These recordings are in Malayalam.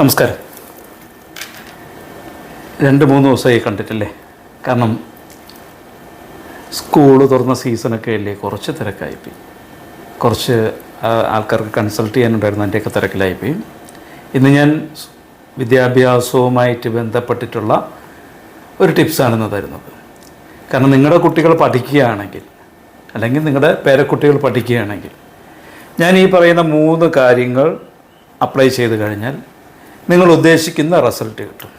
നമസ്കാരം. രണ്ട് മൂന്ന് ദിവസമായി കണ്ടിട്ടില്ലേ? കാരണം സ്കൂൾ തുറന്ന സീസണൊക്കെ അല്ലേ? കുറച്ച് തിരക്കായിപ്പോയി. കുറച്ച് ആൾക്കാർക്ക് കൺസൾട്ട് ചെയ്യാനുണ്ടായിരുന്നു അതിന്റെയൊക്കെ തിരക്കിലായിപ്പോയി. ഇന്ന് ഞാൻ വിദ്യാഭ്യാസവുമായിട്ട് ബന്ധപ്പെട്ടിട്ടുള്ള ഒരു ടിപ്സാണെന്ന് തരുന്നത്. കാരണം നിങ്ങളുടെ കുട്ടികൾ പഠിക്കുകയാണെങ്കിൽ അല്ലെങ്കിൽ നിങ്ങളുടെ പേരക്കുട്ടികൾ പഠിക്കുകയാണെങ്കിൽ ഞാൻ ഈ പറയുന്ന മൂന്ന് കാര്യങ്ങൾ അപ്ലൈ ചെയ്ത് കഴിഞ്ഞാൽ നിങ്ങൾ ഉദ്ദേശിക്കുന്ന റിസൾട്ട് കിട്ടും.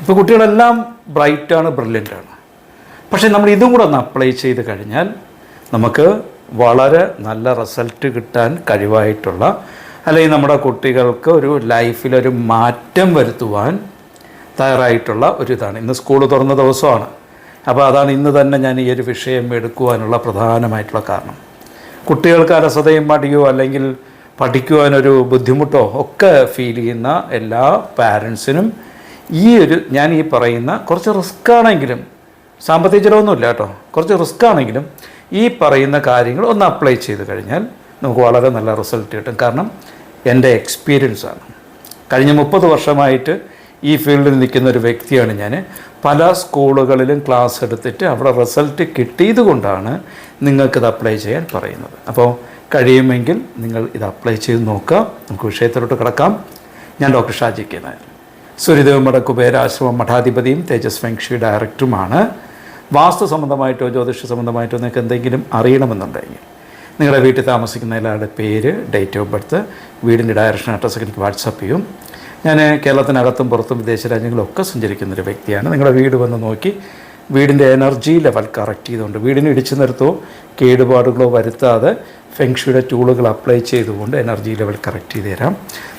ഇപ്പോൾ കുട്ടികളെല്ലാം ബ്രൈറ്റാണ് ബ്രില്യന്റാണ് പക്ഷേ നമ്മൾ ഇതും കൂടെ ഒന്ന് അപ്ലൈ ചെയ്ത് കഴിഞ്ഞാൽ നമുക്ക് വളരെ നല്ല റിസൾട്ട് കിട്ടാൻ കഴിവായിട്ടുള്ള അല്ലെങ്കിൽ നമ്മുടെ കുട്ടികൾക്ക് ഒരു ലൈഫിലൊരു മാറ്റം വരുത്തുവാൻ തയ്യാറായിട്ടുള്ള ഒരു ഇതാണ്. ഇന്ന് സ്കൂൾ തുറന്ന ദിവസമാണ്. അപ്പോൾ അതാണ് ഇന്ന് തന്നെ ഞാൻ ഈ ഒരു വിഷയം എടുക്കുവാനുള്ള പ്രധാനമായിട്ടുള്ള കാരണം. കുട്ടികൾക്ക് അലസതയും മടിയോ അല്ലെങ്കിൽ പഠിക്കുവാനൊരു ബുദ്ധിമുട്ടോ ഒക്കെ ഫീൽ ചെയ്യുന്ന എല്ലാ പാരൻസിനും ഈ ഒരു ഞാൻ ഈ പറയുന്ന കുറച്ച് റിസ്ക് ആണെങ്കിലും സാമ്പത്തിക ചിലവൊന്നുമില്ല കേട്ടോ. കുറച്ച് റിസ്ക് ആണെങ്കിലും ഈ പറയുന്ന കാര്യങ്ങൾ ഒന്ന് അപ്ലൈ ചെയ്ത് കഴിഞ്ഞാൽ നമുക്ക് വളരെ നല്ല റിസൾട്ട് കിട്ടും. കാരണം എന്റെ എക്സ്പീരിയൻസ് ആണ്. കഴിഞ്ഞ മുപ്പത് വർഷമായിട്ട് ഈ ഫീൽഡിൽ നിൽക്കുന്ന ഒരു വ്യക്തിയാണ് ഞാൻ. പല സ്കൂളുകളിലും ക്ലാസ് എടുത്തിട്ട് അവിടെ റിസൾട്ട് കിട്ടിയത് കൊണ്ടാണ് നിങ്ങൾക്കിത് അപ്ലൈ ചെയ്യാൻ പറയുന്നത്. അപ്പോൾ കഴിയുമെങ്കിൽ നിങ്ങൾ ഇത് അപ്ലൈ ചെയ്ത് നോക്കുക. നമുക്ക് വിഷയത്തിലോട്ട് കിടക്കാം. ഞാൻ ഡോക്ടർ ഷാജി കെ നായർ. സൂര്യദേവമഠ കുബേരാശ്രമം മഠാധിപതിയും തേജസ് ഫെങ്ഷി ഡയറക്ടറുമാണ്. വാസ്തു സംബന്ധമായിട്ടോ ജ്യോതിഷ സംബന്ധമായിട്ടോ നിങ്ങൾക്ക് എന്തെങ്കിലും അറിയണമെന്നുണ്ടെങ്കിൽ നിങ്ങളുടെ വീട്ടിൽ താമസിക്കുന്ന എല്ലാവരുടെ പേര് ഡേറ്റ് ഓഫ് ബർത്ത് വീടിന്റെ ഡയറക്ഷൻ അഡ്രസ്സൊക്കെ എനിക്ക് വാട്സപ്പ് ചെയ്യും. ഞാൻ കേരളത്തിനകത്തും പുറത്തും വിദേശ രാജ്യങ്ങളിലൊക്കെ ഒക്കെ സഞ്ചരിക്കുന്നൊരു വ്യക്തിയാണ്. നിങ്ങളുടെ വീട് വന്ന് നോക്കി വീടിന്റെ എനർജി ലെവൽ കറക്റ്റ് ചെയ്തുകൊണ്ട് വീടിന് ഇടിച്ചു നിർത്തോ കേടുപാടുകളോ വരുത്താതെ ഫെങ്ഷിയുടെ ടൂളുകൾ അപ്ലൈ ചെയ്തുകൊണ്ട് എനർജി ലെവൽ കറക്റ്റ് ചെയ്ത് തരാം.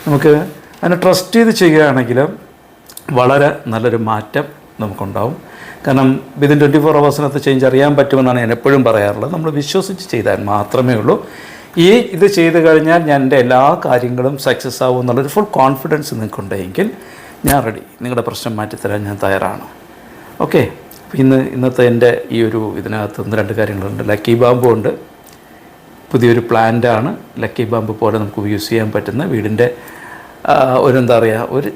നമുക്ക് അതിനെ ട്രസ്റ്റ് ചെയ്ത് ചെയ്യുകയാണെങ്കിൽ വളരെ നല്ലൊരു മാറ്റം നമുക്കുണ്ടാവും. കാരണം വിതിൻ ട്വന്റി ഫോർ അവേഴ്സിനകത്ത് ചേഞ്ച് അറിയാൻ പറ്റുമെന്നാണ് ഞാൻ എപ്പോഴും പറയാറുള്ളത്. നമ്മൾ വിശ്വസിച്ച് ചെയ്താൽ മാത്രമേ ഉള്ളൂ. ഈ ഇത് ചെയ്തു കഴിഞ്ഞാൽ ഞാൻ എന്റെ എല്ലാ കാര്യങ്ങളും സക്സസ് ആവും എന്നുള്ളൊരു ഫുൾ കോൺഫിഡൻസ് നിങ്ങൾക്കുണ്ടെങ്കിൽ ഞാൻ റെഡി നിങ്ങളുടെ പ്രശ്നം മാറ്റിത്തരാൻ ഞാൻ തയ്യാറാണ്. ഓക്കെ ഇന്ന് ഇന്നത്തെ എന്റെ ഈ ഒരു ഇതിനകത്ത് ഒന്ന് രണ്ട് കാര്യങ്ങളുണ്ട്. ലക്കി ബാമ്പു ഉണ്ട്. പുതിയൊരു പ്ലാന്റാണ് ലക്കി ബാമ്പ് പോലെ നമുക്ക് യൂസ് ചെയ്യാൻ പറ്റുന്ന വീടിന്റെ ഒരു എന്താ പറയുക ഒരു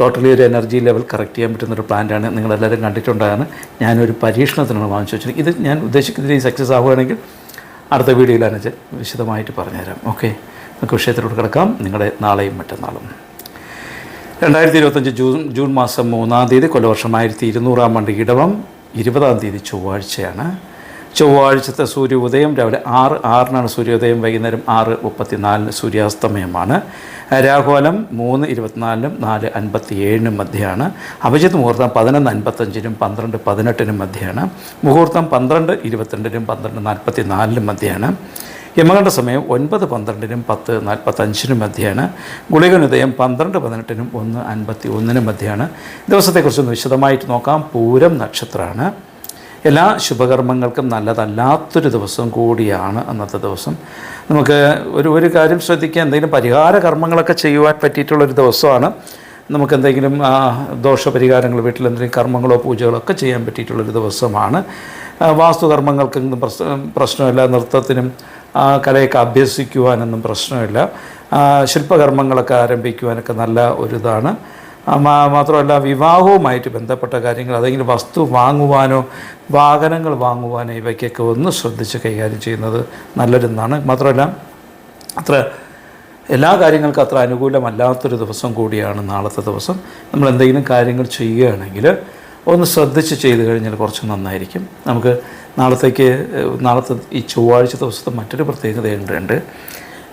ടോട്ടലി ഒരു എനർജി ലെവൽ കറക്റ്റ് ചെയ്യാൻ പറ്റുന്ന ഒരു പ്ലാന്റാണ് നിങ്ങളെല്ലാവരും കണ്ടിട്ടുണ്ടാകാണ് ഞാനൊരു പരീക്ഷണത്തിനാണ് വാങ്ങിച്ചു വെച്ചത് ഇത് ഞാൻ ഉദ്ദേശിക്കുന്ന രീതി സക്സസ് ആവുകയാണെങ്കിൽ അടുത്ത വീഡിയോയിലാണ് ഞാൻ വിശദമായിട്ട് പറഞ്ഞുതരാം. ഓക്കെ നമുക്ക് വിഷയത്തിലോട്ട് കിടക്കാം. നിങ്ങളുടെ നാളെയും മറ്റന്നാളും. രണ്ടായിരത്തി ഇരുപത്തഞ്ച് ജൂൺ ജൂൺ മാസം മൂന്നാം തീയതി കൊല്ലവർഷം ആയിരത്തി ഇരുന്നൂറാം ആണ്ട് ഇടവം. ഇരുപതാം തീയതി ചൊവ്വാഴ്ചയാണ്. ചൊവ്വാഴ്ചത്തെ സൂര്യോദയം രാവിലെ ആറ് ആറിനാണ് സൂര്യോദയം വൈകുന്നേരം ആറ് മുപ്പത്തിനാലിന് സൂര്യാസ്തമയമാണ്. രാഹുലം മൂന്ന് ഇരുപത്തിനാലിനും നാല് അൻപത്തി ഏഴിനും മധ്യയാണ് അഭിജിത് മുഹൂർത്തം പതിനൊന്ന് അൻപത്തഞ്ചിനും പന്ത്രണ്ട് പതിനെട്ടിനും മധ്യയാണ് മുഹൂർത്തം പന്ത്രണ്ട് ഇരുപത്തിരണ്ടിനും പന്ത്രണ്ട് നാൽപ്പത്തി നാലിനും മധ്യയാണ് യമകണ്ഠ സമയം ഒൻപത് പന്ത്രണ്ടിനും പത്ത് നാൽപ്പത്തഞ്ചിനും മധ്യയാണ്. ഗുളികനുദയം പന്ത്രണ്ട് പതിനെട്ടിനും ഒന്ന് അൻപത്തി ഒന്നിനും മധ്യയാണ്. ദിവസത്തെക്കുറിച്ചൊന്ന് വിശദമായിട്ട് നോക്കാം. പൂരം നക്ഷത്രമാണ്. എല്ലാ ശുഭകർമ്മങ്ങൾക്കും നല്ലതല്ലാത്തൊരു ദിവസം കൂടിയാണ് അന്നത്തെ ദിവസം. നമുക്ക് ഒരു ഒരു കാര്യം ശ്രദ്ധിക്കുക. എന്തെങ്കിലും പരിഹാര കർമ്മങ്ങളൊക്കെ ചെയ്യുവാൻ പറ്റിയിട്ടുള്ളൊരു ദിവസമാണ്. നമുക്ക് എന്തെങ്കിലും ദോഷപരിഹാരങ്ങൾ വീട്ടിൽ എന്തെങ്കിലും കർമ്മങ്ങളോ പൂജകളോ ഒക്കെ ചെയ്യാൻ പറ്റിയിട്ടുള്ളൊരു ദിവസമാണ്. വാസ്തുകർമ്മങ്ങൾക്കൊന്നും പ്രശ്ന പ്രശ്നമില്ല. നൃത്തത്തിനും ആ, കലയൊക്കെ അഭ്യസിക്കുവാനൊന്നും പ്രശ്നമില്ല. ശില്പകർമ്മങ്ങളൊക്കെ ആരംഭിക്കുവാനൊക്കെ നല്ല ഒരു ഇതാണ് മാത്രമല്ല വിവാഹവുമായിട്ട് ബന്ധപ്പെട്ട കാര്യങ്ങൾ അതെങ്കിലും വസ്തു വാങ്ങുവാനോ വാഹനങ്ങൾ വാങ്ങുവാനോ ഇവയ്ക്കൊക്കെ ഒന്ന് ശ്രദ്ധിച്ച് കൈകാര്യം ചെയ്യുന്നത് നല്ലൊരെന്നാണ് മാത്രമല്ല അത്ര എല്ലാ കാര്യങ്ങൾക്കും അത്ര അനുകൂലമല്ലാത്തൊരു ദിവസം കൂടിയാണ് നാളത്തെ ദിവസം. നമ്മൾ എന്തെങ്കിലും കാര്യങ്ങൾ ചെയ്യുകയാണെങ്കിൽ ഒന്ന് ശ്രദ്ധിച്ച് ചെയ്തു കഴിഞ്ഞാൽ കുറച്ച് നന്നായിരിക്കും. നമുക്ക് നാളത്തേക്ക് നാളത്തെ ഈ ചൊവ്വാഴ്ച ദിവസത്തെ മറ്റൊരു പ്രത്യേകതയുണ്ട്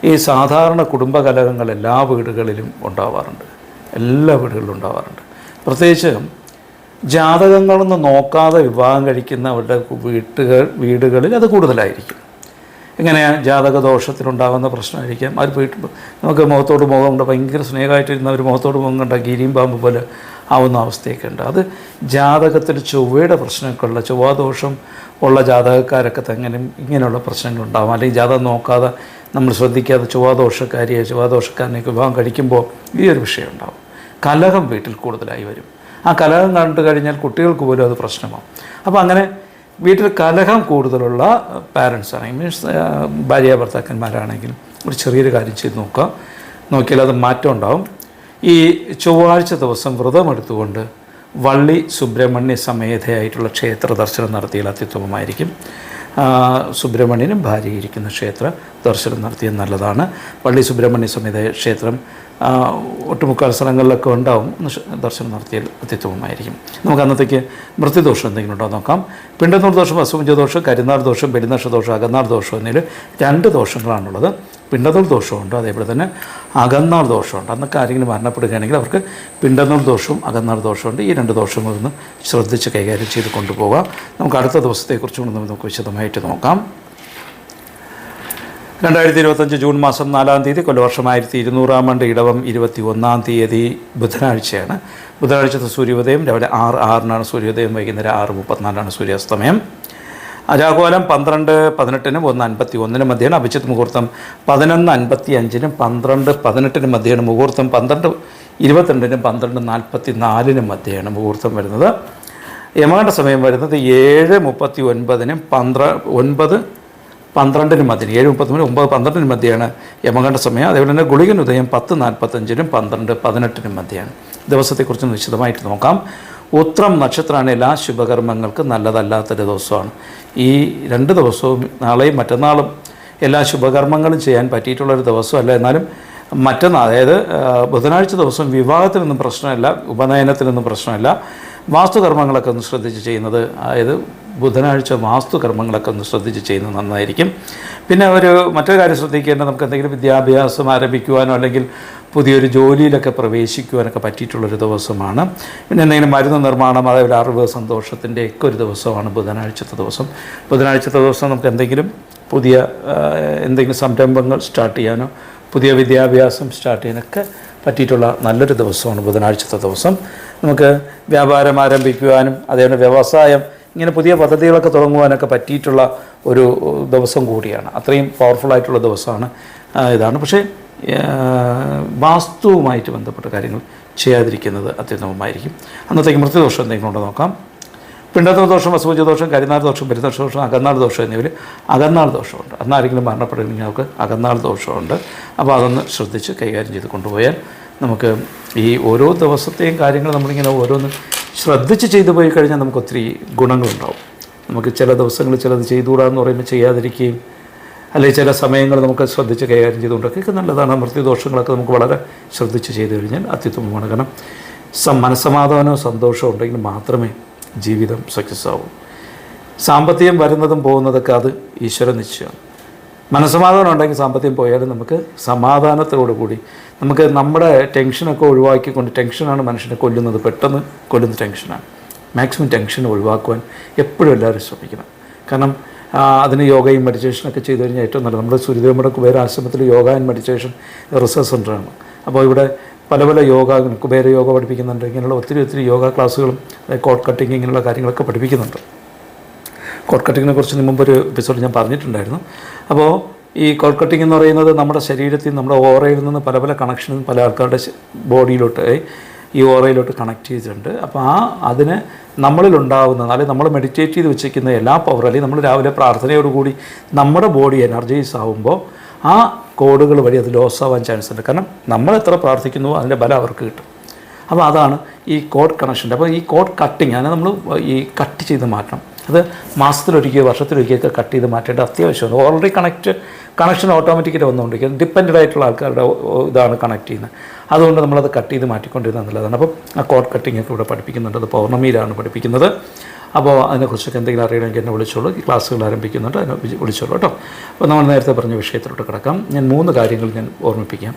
ഈ സാധാരണ കുടുംബകലഹങ്ങൾ എല്ലാ വീടുകളിലും ഉണ്ടാവാറുണ്ട്. എല്ലാ വീടുകളിലും ഉണ്ടാവാറുണ്ട്. പ്രത്യേകിച്ച് ജാതകങ്ങളൊന്നും നോക്കാതെ വിവാഹം കഴിക്കുന്നവരുടെ വീട്ടുകൾ വീടുകളിൽ അത് കൂടുതലായിരിക്കും. ഇങ്ങനെ ജാതകദോഷത്തിലുണ്ടാകുന്ന പ്രശ്നമായിരിക്കാം. അത് വീട്ടിൽ നമുക്ക് മുഖത്തോട് മുഖം കൊണ്ട് ഭയങ്കര സ്നേഹമായിട്ടിരുന്ന ഒരു മുഖത്തോട് മുഖം കണ്ട ഗിരിയും പാമ്പ് പോലെ ആവുന്ന അവസ്ഥയൊക്കെ ഉണ്ട്. അത് ജാതകത്തിൽ ചൊവ്വയുടെ പ്രശ്നമൊക്കെയുള്ള ചൊവ്വാദോഷം ഉള്ള ജാതകക്കാരൊക്കെ തന്നെ ഇങ്ങനെയുള്ള പ്രശ്നങ്ങൾ ഉണ്ടാകും അല്ലെങ്കിൽ ജാതകം നോക്കാതെ നമ്മൾ ശ്രദ്ധിക്കാതെ ചൊവ്വാദോഷക്കാരിയെ ചൊവ്വാദോഷക്കാരനെയൊക്കെ വിവാഹം കഴിക്കുമ്പോൾ ഈ ഒരു വിഷയം ഉണ്ടാവും. കലഹം വീട്ടിൽ കൂടുതലായി വരും. ആ കലഹം കണ്ടു കഴിഞ്ഞാൽ കുട്ടികൾക്ക് പോലും അത് പ്രശ്നമാകും അപ്പോൾ അങ്ങനെ വീട്ടിൽ കലഹം കൂടുതലുള്ള പാരൻസ് ആണെങ്കിൽ മീൻസ് ഭാര്യ ഭർത്താക്കന്മാരാണെങ്കിലും ഒരു ചെറിയൊരു കാര്യം ചെയ്ത് നോക്കുക. നോക്കിയാൽ അത് മാറ്റം ഉണ്ടാവും. ഈ ചൊവ്വാഴ്ച ദിവസം വ്രതം വ്രതമെടുത്തുകൊണ്ട് വള്ളി സുബ്രഹ്മണ്യ സമേതയായിട്ടുള്ള ക്ഷേത്ര ദർശനം നടത്തിയാൽ അത്യുത്തമമായിരിക്കും സുബ്രഹ്മണ്യനും ഭാര്യ ഇരിക്കുന്ന ക്ഷേത്ര ദർശനം നടത്തിയത് നല്ലതാണ്. വള്ളി സുബ്രഹ്മണ്യ സമേത ക്ഷേത്രം ഒട്ടുമുക്കാൽ സ്ഥലങ്ങളിലൊക്കെ ഉണ്ടാവും ദർശനം നടത്തിയാൽ അത്യുത്തമമായിരിക്കും നമുക്ക് അന്നത്തേക്ക് മൃത്യുദോഷം എന്തെങ്കിലും ഉണ്ടോ നോക്കാം. പിണ്ടനൂർ ദോഷം അസുഭുജ ദോഷം കരിനാൾ ദോഷം പെരുന്നക്ഷ ദോഷം അകന്നാൾ ദോഷം എന്നിൽ രണ്ട് ദോഷങ്ങളാണുള്ളത്. പിണ്ടനൂർ ദോഷമുണ്ട്. അതേപോലെ തന്നെ അകന്നാൾ ദോഷമുണ്ട്. അന്നൊക്കെ ആരെങ്കിലും മരണപ്പെടുകയാണെങ്കിൽ അവർക്ക് പിണ്ടനൂർ ദോഷവും അകന്നാൾ ദോഷമുണ്ട് ഈ രണ്ട് ദോഷങ്ങളൊന്ന് ശ്രദ്ധിച്ച് കൈകാര്യം ചെയ്ത് കൊണ്ടുപോകാം നമുക്ക് അടുത്ത ദിവസത്തെക്കുറിച്ച് കൂടി നമുക്ക് വിശദമായിട്ട് നോക്കാം. രണ്ടായിരത്തി ഇരുപത്തഞ്ച് ജൂൺ മാസം നാലാം തീയതി കൊല്ലവർഷം ആയിരത്തി ഇരുന്നൂറാം ആണ്ട് ഇടവം ഇരുപത്തി ഒന്നാം തീയതി ബുധനാഴ്ചയാണ്. ബുധനാഴ്ചത്തെ സൂര്യോദയം രാവിലെ ആറ് ആറിനാണ് സൂര്യോദയം. വൈകുന്നേരം ആറ് മുപ്പത്തിനാലാണ് സൂര്യാസ്തമയം. രാഘോലം പന്ത്രണ്ട് പതിനെട്ടിനും ഒന്ന് അൻപത്തി ഒന്നിനും മധ്യയാണ് അഭിജിത്ത് മുഹൂർത്തം. പതിനൊന്ന് അൻപത്തി അഞ്ചിനും പന്ത്രണ്ട് പതിനെട്ടിനും മധ്യയാണ് മുഹൂർത്തം. പന്ത്രണ്ട് ഇരുപത്തിരണ്ടിനും പന്ത്രണ്ട് നാൽപ്പത്തി നാലിനും മധ്യയാണ് മുഹൂർത്തം വരുന്നത്. യമകണ്ഠ സമയം വരുന്നത് ഏഴ് മുപ്പത്തി ഒൻപതിനും പന്ത്ര ഒൻപത് പന്ത്രണ്ടിനും മധ്യം ഏഴ് മുപ്പത്തിമൂന്ന് ഒമ്പത് പന്ത്രണ്ടിനും മധ്യയാണ് യമകണ്ഠ സമയം. അതേപോലെ തന്നെ ഗുളികൻ ഉദയം പത്ത് നാൽപ്പത്തഞ്ചിനും പന്ത്രണ്ട് പതിനെട്ടിനും മധ്യയാണ്. ദിവസത്തെക്കുറിച്ച് വിശദമായിട്ട് നോക്കാം. ഉത്രം നക്ഷത്രമാണ് എല്ലാ ശുഭകർമ്മങ്ങൾക്കും നല്ലതല്ലാത്തൊരു ദിവസമാണ്. ഈ രണ്ട് ദിവസവും നാളെയും മറ്റന്നാളും എല്ലാ ശുഭകർമ്മങ്ങളും ചെയ്യാൻ പറ്റിയിട്ടുള്ളൊരു ദിവസമല്ല. എന്നാലും മറ്റന്നാൾ അതായത് ബുധനാഴ്ച ദിവസം വിവാഹത്തിനൊന്നും പ്രശ്നമില്ല ഉപനയനത്തിനൊന്നും പ്രശ്നമില്ല. വാസ്തുകർമ്മങ്ങളൊക്കെ ഒന്ന് ശ്രദ്ധിച്ച് ചെയ്യുന്നത് അതായത് ബുധനാഴ്ച വാസ്തുകർമ്മങ്ങളൊക്കെ ഒന്ന് ശ്രദ്ധിച്ച് ചെയ്യുന്നത് നന്നായിരിക്കും. പിന്നെ ഒരു മറ്റൊരു കാര്യം ശ്രദ്ധിക്കേണ്ടത് നമുക്ക് എന്തെങ്കിലും വിദ്യാഭ്യാസം ആരംഭിക്കുവാനോ അല്ലെങ്കിൽ പുതിയൊരു ജോലിയിലൊക്കെ പ്രവേശിക്കുവാനൊക്കെ പറ്റിയിട്ടുള്ളൊരു ദിവസമാണ്. പിന്നെ എന്തെങ്കിലും മരുന്ന് നിർമ്മാണം അതേപോലെ അറിവ് സന്തോഷത്തിന്റെ ഒക്കെ ഒരു ദിവസമാണ് ബുധനാഴ്ചത്തെ ദിവസം. ബുധനാഴ്ചത്തെ ദിവസം നമുക്ക് എന്തെങ്കിലും പുതിയ എന്തെങ്കിലും സംരംഭങ്ങൾ സ്റ്റാർട്ട് ചെയ്യാനോ പുതിയ വിദ്യാഭ്യാസം സ്റ്റാർട്ട് ചെയ്യാനൊക്കെ പറ്റിയിട്ടുള്ള നല്ലൊരു ദിവസമാണ് ബുധനാഴ്ചത്തെ ദിവസം. നമുക്ക് വ്യാപാരം ആരംഭിക്കുവാനും അതേപോലെ വ്യവസായം ഇങ്ങനെ പുതിയ പദ്ധതികളൊക്കെ തുടങ്ങുവാനൊക്കെ പറ്റിയിട്ടുള്ള ഒരു ദിവസം കൂടിയാണ്. അത്രയും പവർഫുൾ ആയിട്ടുള്ള ദിവസമാണ് ഇതാണ്. പക്ഷേ വാസ്തുവുമായിട്ട് ബന്ധപ്പെട്ട കാര്യങ്ങൾ ചെയ്യാതിരിക്കുന്നത് അത്യുത്തമമായിരിക്കും. അന്നത്തേക്ക് മൃത്യുദോഷം എന്തെങ്കിലും ഉണ്ടോ നോക്കാം. പിണ്ടത്തോ ദോഷം വസുപൂജ ദോഷം കരിനാൾ ദോഷം പെരുദോഷ ദോഷം അകന്നാൾ ദോഷം എന്നിവയിൽ അകന്നാൾ ദോഷമുണ്ട്. അന്ന് ആരെങ്കിലും മരണപ്പെടുകയാണെങ്കിൽ നമുക്ക് അകന്നാൾ ദോഷമുണ്ട്. അപ്പോൾ അതൊന്ന് ശ്രദ്ധിച്ച് കൈകാര്യം ചെയ്ത് കൊണ്ടുപോയാൽ നമുക്ക് ഈ ഓരോ ദിവസത്തെയും കാര്യങ്ങൾ നമ്മളിങ്ങനെ ഓരോന്ന് ശ്രദ്ധിച്ച് ചെയ്തു പോയി കഴിഞ്ഞാൽ നമുക്ക് ഒത്തിരി ഗുണങ്ങളുണ്ടാവും. നമുക്ക് ചില ദിവസങ്ങൾ ചിലത് ചെയ്തുകൂടാന്ന് പറയുമ്പോൾ ചെയ്യാതിരിക്കുകയും അല്ലെങ്കിൽ ചില സമയങ്ങൾ നമുക്ക് ശ്രദ്ധിച്ച് കൈകാര്യം ചെയ്തുകൊണ്ടൊക്കെ നല്ലതാണ്. മൃത്യുദോഷങ്ങളൊക്കെ നമുക്ക് വളരെ ശ്രദ്ധിച്ച് ചെയ്തു കഴിഞ്ഞാൽ അത്യുത്തമമാണ്. കാരണം സ മനസ്സമാധാനവും സന്തോഷവും ഉണ്ടെങ്കിൽ മാത്രമേ ജീവിതം സക്സസ് ആവൂ. സാമ്പത്തികം വരുന്നതും പോകുന്നതൊക്കെ അത് ഈശ്വര നിശ്ചയമാണ്. മനസ്സമാധാനം ഉണ്ടെങ്കിൽ സാമ്പത്തികം പോയാലും നമുക്ക് സമാധാനത്തോടു കൂടി നമുക്ക് നമ്മുടെ ടെൻഷനൊക്കെ ഒഴിവാക്കിക്കൊണ്ട് ടെൻഷനാണ് മനുഷ്യനെ കൊല്ലുന്നത്. പെട്ടെന്ന് കൊല്ലുന്ന ടെൻഷനാണ് മാക്സിമം ടെൻഷൻ ഒഴിവാക്കുവാൻ എപ്പോഴും എല്ലാവരും ശ്രമിക്കണം. കാരണം അതിന് യോഗയും മെഡിറ്റേഷനൊക്കെ ചെയ്തു കഴിഞ്ഞാൽ ഏറ്റവും നല്ലത്. നമ്മുടെ സൂര്യദേവയുടെ കുബേര ആശ്രമത്തിൽ യോഗ ആൻഡ് മെഡിറ്റേഷൻ റിസർച്ച് സെന്ററാണ് അപ്പോൾ ഇവിടെ പല പല യോഗ കുബേര യോഗ പഠിപ്പിക്കുന്നുണ്ട്. ഇങ്ങനെയുള്ള ഒത്തിരി ഒത്തിരി യോഗ ക്ലാസ്സുകളും കോട്ട് കട്ടിങ് ഇങ്ങനെയുള്ള കാര്യങ്ങളൊക്കെ പഠിപ്പിക്കുന്നുണ്ട്. കോട്ട് കട്ടിങ്ങിനെ കുറിച്ച് മുമ്പ് ഒരു എപ്പിസോഡ് ഞാൻ പറഞ്ഞിട്ടുണ്ടായിരുന്നു. അപ്പോൾ ഈ കോട്ട് കട്ടിങ് എന്ന് പറയുന്നത് നമ്മുടെ ശരീരത്തിൽ നമ്മുടെ ഓറയിൽ നിന്ന് പല പല കണക്ഷനും പല ആൾക്കാരുടെ ബോഡിയിലോട്ട് ഈ ഓറയിലോട്ട് കണക്ട് ചെയ്തിട്ടുണ്ട്. അപ്പോൾ ആ അതിന് നമ്മളിലുണ്ടാകുന്ന അല്ലെങ്കിൽ നമ്മൾ മെഡിറ്റേറ്റ് ചെയ്ത് വെച്ചിരിക്കുന്ന എല്ലാ പവർ അല്ലെങ്കിൽ നമ്മൾ രാവിലെ പ്രാർത്ഥനയോടുകൂടി നമ്മുടെ ബോഡി എനർജൈസ് ആകുമ്പോൾ ആ കോഡുകൾ വഴി അത് ലോസ് ആവാൻ ചാൻസ് ഉണ്ട്. കാരണം നമ്മൾ എത്ര പ്രാർത്ഥിക്കുന്നുവോ അതിന്റെ ബലം അവർക്ക് കിട്ടും. അപ്പോൾ അതാണ് ഈ കോഡ് കണക്ഷന്റെ അപ്പോൾ ഈ കോഡ് കട്ടിങ് അതിനെ നമ്മൾ ഈ കട്ട് ചെയ്ത് മാറ്റണം. അത് മാസത്തിലൊരിക്കൽ വർഷത്തിലൊരിക്കലൊക്കെ കട്ട് ചെയ്ത് മാറ്റേണ്ട അത്യാവശ്യമാണ്. ഓൾറെഡി കണക്റ്റ് കണക്ഷൻ ഓട്ടോമാറ്റിക്കായിട്ട് വന്നുകൊണ്ടിരിക്കുന്നത് ഡിപ്പെൻഡഡ് ആയിട്ടുള്ള ആൾക്കാരുടെ ഇതാണ് കണക്ട് ചെയ്യുന്നത്. അതുകൊണ്ട് നമ്മളത് കട്ട് ചെയ്ത് മാറ്റിക്കൊണ്ടിരുന്നത് നല്ലതാണ് അപ്പം ആ കോഡ് കട്ടിംഗ് ഒക്കെ ഇവിടെ പഠിപ്പിക്കുന്നുണ്ട്. അത് പൗർണമിയിലാണ് പഠിപ്പിക്കുന്നത്. അപ്പോൾ അതിനെക്കുറിച്ചൊക്കെ എന്തെങ്കിലും അറിയണമെങ്കിൽ എന്നെ വിളിച്ചോളൂ. ക്ലാസ്സുകൾ ആരംഭിക്കുന്നുണ്ട്. അതിനെ വിളി- വിളിച്ചോളൂ കേട്ടോ. അപ്പോൾ നമ്മൾ നേരത്തെ പറഞ്ഞ വിഷയത്തിലോട്ട് കിടക്കാം. ഞാൻ മൂന്ന് കാര്യങ്ങൾ ഞാൻ ഓർമ്മിപ്പിക്കാം.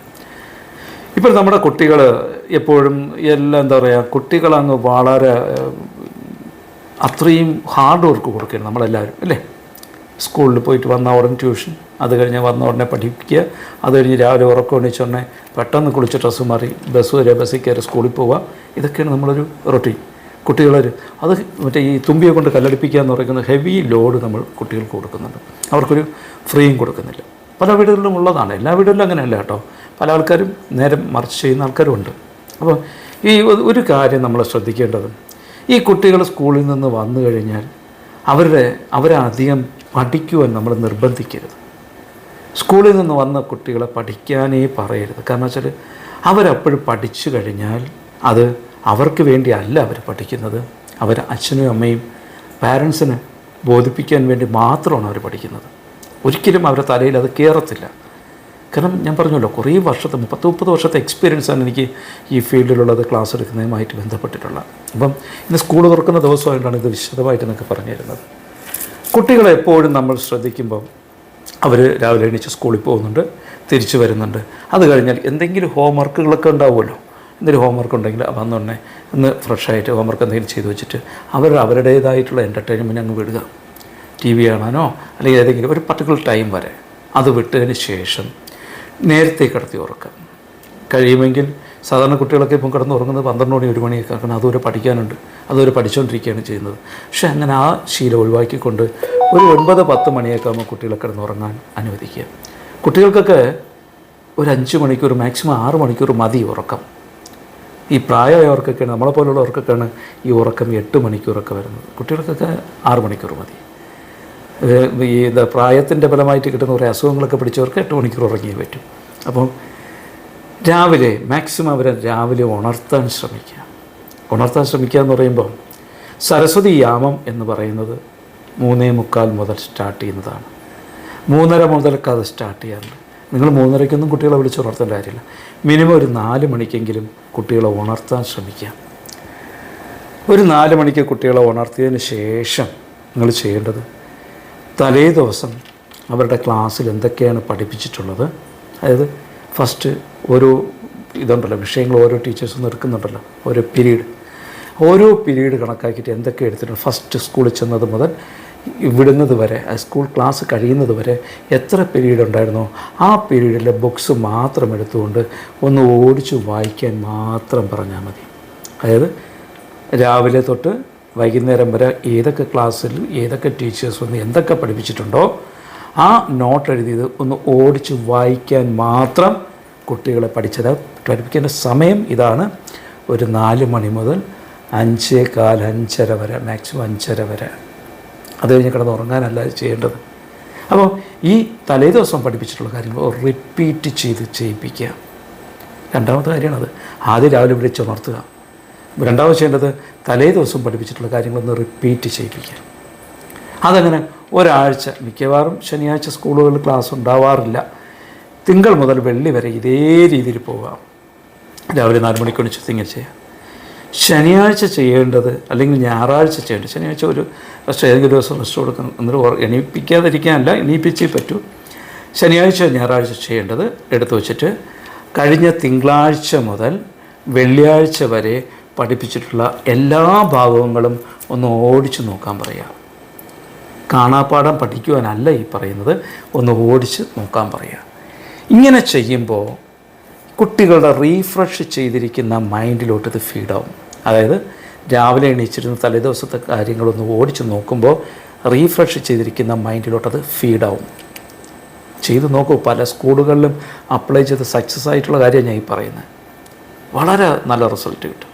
ഇപ്പോൾ നമ്മുടെ കുട്ടികൾ എപ്പോഴും എല്ലാം എന്താ പറയുക കുട്ടികളങ്ങ് വളരെ അത്രയും ഹാർഡ് വർക്ക് കൊടുക്കുകയാണ് നമ്മളെല്ലാവരും അല്ലേ? സ്കൂളിൽ പോയിട്ട് വന്ന ഉടൻ ട്യൂഷൻ അത് കഴിഞ്ഞ് വന്ന ഉടനെ പഠിപ്പിക്കുക. അത് കഴിഞ്ഞ് രാവിലെ ഉറക്കം എണീച്ചുടനെ പെട്ടെന്ന് കുളിച്ച് ഡ്രസ്സ് മാറി ബസ് വരെ ബസ്സിൽ കയറി സ്കൂളിൽ പോവുക. ഇതൊക്കെയാണ് നമ്മളൊരു റൊട്ടീൻ കുട്ടികളൊരു അത് മറ്റേ ഈ തുമ്പിയെ കൊണ്ട് കല്ലടിപ്പിക്കുക എന്ന് പറയുന്ന ഹെവി ലോഡ് നമ്മൾ കുട്ടികൾക്ക് കൊടുക്കുന്നുണ്ട്. അവർക്കൊരു ഫ്രീയും കൊടുക്കുന്നില്ല. പല വീടുകളിലും ഉള്ളതാണ്. എല്ലാ വീടുകളിലും അങ്ങനെയല്ല കേട്ടോ. പല ആൾക്കാരും നേരം മറിച്ച് ചെയ്യുന്ന ആൾക്കാരും ഉണ്ട് അപ്പോൾ ഈ ഒരു- കാര്യം നമ്മൾ ശ്രദ്ധിക്കേണ്ടത് ഈ കുട്ടികൾ സ്കൂളിൽ നിന്ന് വന്നു കഴിഞ്ഞാൽ അവരുടെ അവരധികം പഠിക്കുവാൻ നമ്മൾ നിർബന്ധിക്കരുത്. സ്കൂളിൽ നിന്ന് വന്ന കുട്ടികളെ പഠിക്കാനേ പറയരുത്. കാരണം വെച്ചാൽ അവരപ്പോഴും പഠിച്ചു കഴിഞ്ഞാൽ അത് അവർക്ക് വേണ്ടിയല്ല അവർ പഠിക്കുന്നത്. അവർ അച്ഛനും അമ്മയും പാരൻസിന് ബോധിപ്പിക്കാൻ വേണ്ടി മാത്രമാണ് അവർ പഠിക്കുന്നത്. ഒരിക്കലും അവരുടെ തലയിൽ അത് കയറത്തില്ല കാരണം ഞാൻ പറഞ്ഞല്ലോ കുറേ വർഷത്തെ മുപ്പത്തി മുപ്പത് വർഷത്തെ എക്സ്പീരിയൻസാണ് എനിക്ക് ഈ ഫീൽഡിലുള്ളത് ക്ലാസ് എടുക്കുന്നതുമായിട്ട് ബന്ധപ്പെട്ടിട്ടുള്ള. അപ്പം ഇന്ന് സ്കൂൾ തുറക്കുന്ന ദിവസമായിട്ടാണ് ഇത് വിശദമായിട്ട് എന്നൊക്കെ പറഞ്ഞു തരുന്നത് കുട്ടികളെ എപ്പോഴും നമ്മൾ ശ്രദ്ധിക്കുമ്പോൾ അവർ രാവിലെ എണീച്ച് സ്കൂളിൽ പോകുന്നുണ്ട് തിരിച്ചു വരുന്നുണ്ട്. അത് കഴിഞ്ഞാൽ എന്തെങ്കിലും ഹോംവർക്കുകളൊക്കെ ഉണ്ടാവുമല്ലോ. എന്തെങ്കിലും ഹോംവർക്ക് ഉണ്ടെങ്കിൽ വന്നുടനെ ഒന്ന് ഫ്രഷായിട്ട് ഹോംവർക്ക് എന്തെങ്കിലും ചെയ്തു വെച്ചിട്ട് അവർ അവരുടേതായിട്ടുള്ള എന്റർടൈൻമെന്റ് അങ്ങ് വിടുക. ടി വി കാണാനോ അല്ലെങ്കിൽ ഏതെങ്കിലും ഒരു പർട്ടിക്കുലർ ടൈം വരെ അത് വിട്ടതിന് ശേഷം നേരത്തെ കിടത്തി ഉറക്കുക. കഴിയുമെങ്കിൽ സാധാരണ കുട്ടികളൊക്കെ ഇപ്പം കിടന്ന് ഉറങ്ങുന്നത് പന്ത്രണ്ട് മണി ഒരു മണിയൊക്കെ ആക്കണം. അതുവരെ പഠിക്കാനുണ്ട്. അതുവരെ പഠിച്ചുകൊണ്ടിരിക്കുകയാണ് ചെയ്യുന്നത്. പക്ഷേ അങ്ങനെ ആ ശീലം ഒഴിവാക്കിക്കൊണ്ട് ഒരു ഒൻപത് പത്ത് മണിയൊക്കെ ആകുമ്പോൾ കുട്ടികളെ കിടന്നുറങ്ങാൻ അനുവദിക്കുക. കുട്ടികൾക്കൊക്കെ ഒരു അഞ്ച് മണിക്കൂർ മാക്സിമം ആറ് മണിക്കൂർ മതി ഉറക്കം. ഈ പ്രായമായവർക്കൊക്കെയാണ് നമ്മളെ പോലുള്ളവർക്കൊക്കെയാണ് ഈ ഉറക്കം എട്ട് മണിക്കൂറൊക്കെ വരുന്നത്. കുട്ടികൾക്കൊക്കെ ആറ് മണിക്കൂർ മതി. ഈ പ്രായത്തിന്റെ ഫലമായിട്ട് കിട്ടുന്ന കുറേ അസുഖങ്ങളൊക്കെ പിടിച്ചവർക്ക് എട്ട് മണിക്കൂർ ഉറങ്ങിയേ പറ്റും. അപ്പം രാവിലെ മാക്സിമം അവരെ രാവിലെ ഉണർത്താൻ ശ്രമിക്കുക. ഉണർത്താൻ ശ്രമിക്കുക എന്ന് പറയുമ്പോൾ സരസ്വതി യാമം എന്ന് പറയുന്നത് മൂന്നേ മുക്കാൽ മുതൽ സ്റ്റാർട്ട് ചെയ്യുന്നതാണ്. മൂന്നര മുതലൊക്കെ അത് സ്റ്റാർട്ട് ചെയ്യാറുണ്ട്. നിങ്ങൾ മൂന്നരയ്ക്കൊന്നും കുട്ടികളെ വിളിച്ച് ഉണർത്തേണ്ട കാര്യമില്ല. മിനിമം ഒരു നാല് മണിക്കെങ്കിലും കുട്ടികളെ ഉണർത്താൻ ശ്രമിക്കുക. ഒരു നാല് മണിക്ക് കുട്ടികളെ ഉണർത്തിയതിന് ശേഷം നിങ്ങൾ ചെയ്യേണ്ടത് തലേ ദിവസം അവരുടെ ക്ലാസ്സിൽ എന്തൊക്കെയാണ് പഠിപ്പിച്ചിട്ടുള്ളത്. അതായത് ഫസ്റ്റ് ഓരോ ഇതുണ്ടല്ലോ വിഷയങ്ങൾ ഓരോ ടീച്ചേഴ്സും എടുക്കുന്നുണ്ടല്ലോ ഓരോ പീരീഡ് ഓരോ പീരീഡ് കണക്കാക്കിയിട്ട് എന്തൊക്കെ എടുത്തിട്ടുണ്ട്. ഫസ്റ്റ് സ്കൂളിൽ ചെന്നത് മുതൽ വിടുന്നത് വരെ സ്കൂൾ ക്ലാസ് കഴിയുന്നത് വരെ എത്ര പീരീഡ് ഉണ്ടായിരുന്നോ? ആ പീരീഡിലെ ബുക്സ് മാത്രം എടുത്തുകൊണ്ട് ഒന്ന് ഓടിച്ച് വായിക്കാൻ മാത്രം പറഞ്ഞാൽ മതി. അതായത് രാവിലെ തൊട്ട് വൈകുന്നേരം വരെ ഏതൊക്കെ ക്ലാസ്സിൽ ഏതൊക്കെ ടീച്ചേഴ്സ് വന്ന് എന്തൊക്കെ പഠിപ്പിച്ചിട്ടുണ്ടോ ആ നോട്ട് എഴുതിയത് ഒന്ന് ഓടിച്ച് വായിക്കാൻ മാത്രം കുട്ടികളെ പഠിച്ചത്. പഠിപ്പിക്കേണ്ട സമയം ഇതാണ്. ഒരു നാല് മണി മുതൽ അഞ്ചേ കാൽ അഞ്ചര വരെ മാക്സിമം അഞ്ചര വരെ. അത് കഴിഞ്ഞ് കിടന്ന് ഉറങ്ങാനല്ല ചെയ്യേണ്ടത്. അപ്പോൾ ഈ തലേ ദിവസം പഠിപ്പിച്ചിട്ടുള്ള കാര്യങ്ങൾ റിപ്പീറ്റ് ചെയ്ത് ചെയ്യിപ്പിക്കുക. രണ്ടാമത്തെ കാര്യമാണത് ആദ്യം രാവിലെ വിളിച്ച് ഉണർത്തുക. രണ്ടാമത് ചെയ്യേണ്ടത് തലേ ദിവസം പഠിപ്പിച്ചിട്ടുള്ള കാര്യങ്ങളൊന്ന് റിപ്പീറ്റ് ചെയ്യിപ്പിക്കുക. അതങ്ങനെ ഒരാഴ്ച മിക്കവാറും ശനിയാഴ്ച സ്കൂളുകളിൽ ക്ലാസ് ഉണ്ടാവാറില്ല. തിങ്കൾ മുതൽ വെള്ളി വരെ ഇതേ രീതിയിൽ പോകാം രാവിലെ നാല് മണിക്ക് എണീച്ച് ചെയ്യാം ശനിയാഴ്ച ചെയ്യേണ്ടത് അല്ലെങ്കിൽ ഞായറാഴ്ച ചെയ്യേണ്ടത്. ശനിയാഴ്ച ഒരു റെസ്റ്റ് ഏതെങ്കിലും ദിവസം റെസ്റ്റ് കൊടുക്കണം എന്നിട്ട് എണീപ്പിക്കാതിരിക്കാനല്ല എണീപ്പിച്ചേ പറ്റൂ. ശനിയാഴ്ച ഞായറാഴ്ച ചെയ്യേണ്ടത് എടുത്തു വച്ചിട്ട് കഴിഞ്ഞ തിങ്കളാഴ്ച മുതൽ വെള്ളിയാഴ്ച വരെ പഠിപ്പിച്ചിട്ടുള്ള എല്ലാ ഭാഗങ്ങളും ഒന്ന് ഓടിച്ചു നോക്കാൻ പറയാം. കാണാപ്പാഠം പഠിക്കുവാനല്ല ഈ പറയുന്നത്. ഒന്ന് ഓടിച്ച് നോക്കാൻ പറയുക ഇങ്ങനെ ചെയ്യുമ്പോൾ കുട്ടികളുടെ റീഫ്രഷ് ചെയ്തിരിക്കുന്ന മൈൻഡിലോട്ട് ഇത് ഫീഡാവും അതായത് രാവിലെ എണീച്ചിരുന്ന തലേദിവസത്തെ കാര്യങ്ങളൊന്ന് ഓടിച്ച് നോക്കുമ്പോൾ റീഫ്രഷ് ചെയ്തിരിക്കുന്ന മൈൻഡിലോട്ട് അത് ഫീഡാവും ചെയ്ത് നോക്കൂ പല സ്കൂളുകളിലും അപ്ലൈ ചെയ്ത് സക്സസ് ആയിട്ടുള്ള കാര്യമാണ് ഞാൻ ഈ പറയുന്നത്. വളരെ നല്ല റിസൾട്ട് കിട്ടും.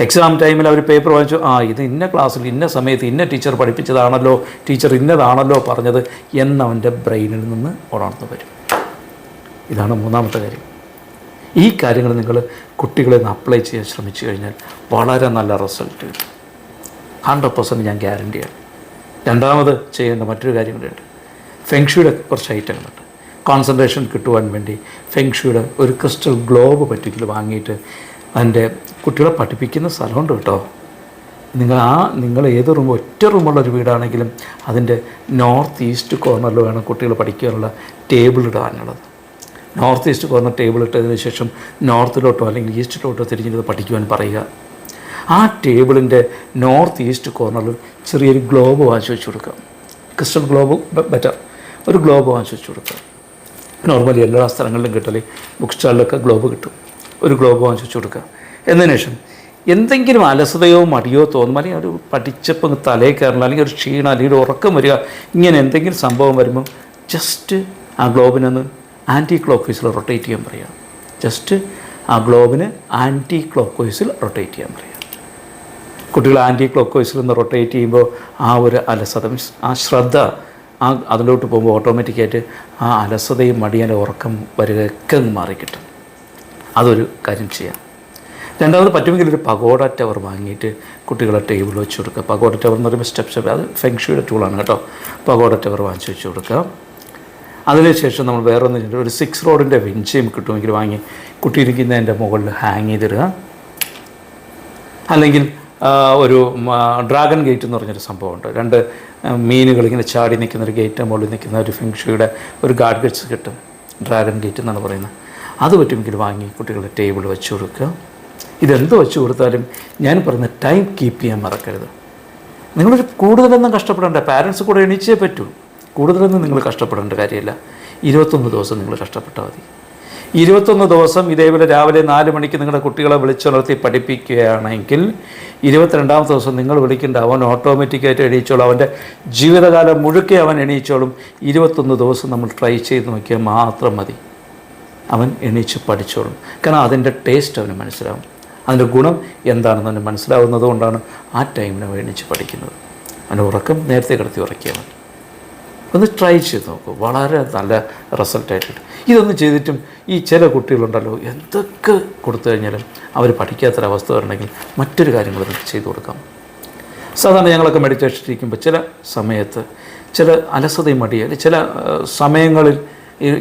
എക്സാം ടൈമിൽ അവർ പേപ്പർ വാങ്ങിച്ചു ആ ഇത് ഇന്ന ക്ലാസ്സിൽ ഇന്ന സമയത്ത് ഇന്ന ടീച്ചർ പഠിപ്പിച്ചതാണല്ലോ ടീച്ചർ ഇന്നതാണല്ലോ പറഞ്ഞത് എന്നവന്റെ ബ്രെയിനിൽ നിന്ന് ഉണർന്നു വരും. ഇതാണ് മൂന്നാമത്തെ കാര്യം. ഈ കാര്യങ്ങൾ നിങ്ങൾ കുട്ടികളെ ഒന്ന് അപ്ലൈ ചെയ്യാൻ ശ്രമിച്ചു കഴിഞ്ഞാൽ വളരെ നല്ല റിസൾട്ട് കിട്ടും. ഹൺഡ്രഡ് പെർസെന്റ് ഞാൻ ഗ്യാരണ്ടിയാണ് രണ്ടാമത് ചെയ്യേണ്ട മറ്റൊരു കാര്യം കൂടെയുണ്ട് ഫെങ്ഷുയുടെ കുറച്ച് ഐറ്റങ്ങളുണ്ട് കോൺസെൻട്രേഷൻ കിട്ടുവാൻ വേണ്ടി ഫെങ്ഷുയുടെ ഒരു ക്രിസ്റ്റൽ ഗ്ലോബ് പറ്റിക്കൽ വാങ്ങിയിട്ട് അതിന്റെ കുട്ടികളെ പഠിപ്പിക്കുന്ന സ്ഥലമുണ്ട് കേട്ടോ. നിങ്ങൾ ആ നിങ്ങൾ ഏത് റൂം ഒറ്റ റൂമുള്ള ഒരു വീടാണെങ്കിലും അതിന്റെ നോർത്ത് ഈസ്റ്റ് കോർണറിൽ വേണം കുട്ടികൾ പഠിക്കാനുള്ള ടേബിൾ ഇടാനുള്ളത്. നോർത്ത് ഈസ്റ്റ് കോർണർ ടേബിൾ ഇട്ടതിന് ശേഷം നോർത്തിലോട്ടോ അല്ലെങ്കിൽ ഈസ്റ്റിലോട്ടോ തിരിഞ്ഞിരുന്ന് പഠിക്കുവാൻ പറയുക. ആ ടേബിളിന്റെ നോർത്ത് ഈസ്റ്റ് കോർണറിൽ ചെറിയൊരു ഗ്ലോബ് വാങ്ങിച്ചു വെച്ച് കൊടുക്കുക. ക്രിസ്റ്റൽ ഗ്ലോബ് ബെറ്റർ ഒരു ഗ്ലോബ് വാങ്ങിച്ചു വെച്ച് കൊടുക്കുക. നോർമലി എല്ലാ സ്ഥലങ്ങളിലും കിട്ടൽ ബുക്ക് സ്റ്റാളിലൊക്കെ ഗ്ലോബ് കിട്ടും. ഒരു ഗ്ലോബ് വാങ്ങിച്ചു വെച്ച് കൊടുക്കുക. എന്നതിന് ശേഷം എന്തെങ്കിലും അലസതയോ മടിയോ തോന്നും അല്ലെങ്കിൽ ഒരു പഠിച്ചപ്പോൾ തലേ തലയിൽ കയറണം അല്ലെങ്കിൽ ഒരു ക്ഷീണം അല്ലെങ്കിൽ ഉറക്കം വരിക ഇങ്ങനെ എന്തെങ്കിലും സംഭവം വരുമ്പോൾ ജസ്റ്റ് ആ ഗ്ലോബിനൊന്ന് ആന്റി ക്ലോക്ക് വൈസിൽ റൊട്ടേറ്റ് ചെയ്യാൻ പറയുക ജസ്റ്റ് ആ ഗ്ലോബിന് ആന്റി ക്ലോക്ക് വൈസിൽ റൊട്ടേറ്റ് ചെയ്യാൻ പറയുക കുട്ടികൾ ആന്റി ക്ലോക്ക് വൈസിൽ നിന്ന് റൊട്ടേറ്റ് ചെയ്യുമ്പോൾ ആ ഒരു അലസത മീൻസ് ആ ശ്രദ്ധ ആ അതിലോട്ട് പോകുമ്പോൾ ഓട്ടോമാറ്റിക്കായിട്ട് ആ അലസതയും മടിയാന്റെ ഉറക്കം വരികയൊക്കെ ഒന്ന് മാറിക്കിട്ടും. അതൊരു കാര്യം ചെയ്യാം. രണ്ടാമത് പറ്റുമെങ്കിൽ ഒരു പകോട ടവർ വാങ്ങിയിട്ട് കുട്ടികളെ ടേബിൾ വെച്ച് കൊടുക്കുക. പകോട ടവർ എന്ന് പറയുമ്പോൾ സ്റ്റെപ്പ് അത് ഫെങ്ഷുയുടെ ടൂളാണ് കേട്ടോ. പകോട ടവർ വാങ്ങിച്ച് വെച്ച് കൊടുക്കുക. അതിനുശേഷം നമ്മൾ വേറെ ഒന്ന് ചെയ്തിട്ട് ഒരു സിക്സ് റോഡിന്റെ വിഞ്ചയും കിട്ടുമെങ്കിൽ വാങ്ങി കുട്ടി ഇരിക്കുന്നതിന്റെ മുകളിൽ ഹാങ് ചെയ്തിടുക. അല്ലെങ്കിൽ ഒരു ഡ്രാഗൺ ഗേറ്റ് എന്ന് പറഞ്ഞൊരു സംഭവമുണ്ട്. രണ്ട് മീനുകൾ ഇങ്ങനെ ചാടി നിൽക്കുന്ന ഒരു ഗേറ്റ് മുകളിൽ നിൽക്കുന്ന ഒരു ഫിങ്ഷിയുടെ ഒരു ഗാർഡ് ഗേറ്റ്സ് കിട്ടും. ഡ്രാഗൺ ഗേറ്റ് എന്നാണ് പറയുന്നത്. അത് പറ്റുമെങ്കിൽ വാങ്ങി കുട്ടികളുടെ ടേബിൾ വെച്ച് കൊടുക്കുക. ഇതെന്ത് വെച്ച് കൊടുത്താലും ഞാൻ പറയുന്ന ടൈം കീപ്പ് ചെയ്യാൻ മറക്കരുത്. നിങ്ങളൊരു കൂടുതലൊന്നും കഷ്ടപ്പെടേണ്ട. പാരൻസ് കൂടെ എണീച്ചേ പറ്റൂ. കൂടുതലൊന്നും നിങ്ങൾ കഷ്ടപ്പെടേണ്ട കാര്യമില്ല. ഇരുപത്തൊന്ന് ദിവസം നിങ്ങൾ കഷ്ടപ്പെട്ടാൽ മതി. ഇരുപത്തൊന്ന് ദിവസം ഇതേപോലെ രാവിലെ നാല് മണിക്ക് നിങ്ങളുടെ കുട്ടികളെ വിളിച്ചുണർത്തി പഠിപ്പിക്കുകയാണെങ്കിൽ ഇരുപത്തിരണ്ടാമത്തെ ദിവസം നിങ്ങൾ വിളിക്കേണ്ട അവൻ ഓട്ടോമാറ്റിക്കായിട്ട് എണീച്ചോളും. അവന്റെ ജീവിതകാലം മുഴുക്കെ അവൻ എണീച്ചോളും. ഇരുപത്തൊന്ന് ദിവസം നമ്മൾ ട്രൈ ചെയ്ത് നോക്കിയാൽ മാത്രം മതി. അവൻ എണീച്ച് പഠിച്ചോളും. കാരണം അതിന്റെ ടേസ്റ്റ് അവന് മനസ്സിലാവും. അതിന്റെ ഗുണം എന്താണെന്ന് അവന് മനസ്സിലാവുന്നത് കൊണ്ടാണ് ആ ടൈമിന് അവൻ എണീച്ച് പഠിക്കുന്നത്. അവന്റെ ഉറക്കം നേരത്തെ കിടത്തി ഉറക്കിയാൽ മതി. ഒന്ന് ട്രൈ ചെയ്ത് നോക്കൂ. വളരെ നല്ല റിസൾട്ടായിട്ടുണ്ട് കിട്ടും ഇതൊന്നും ചെയ്തിട്ടും ഈ ചില കുട്ടികളുണ്ടല്ലോ എന്തൊക്കെ കൊടുത്തു കഴിഞ്ഞാലും അവർ പഠിക്കാത്തൊരവസ്ഥ വരണമെങ്കിൽ മറ്റൊരു കാര്യങ്ങൾ അവർക്ക് ചെയ്തു കൊടുക്കാം. സാധാരണ ഞങ്ങളൊക്കെ മെഡിറ്റേഷൻ ഇരിക്കുമ്പോൾ ചില സമയത്ത് ചില അലസതയും മടിയ ചില സമയങ്ങളിൽ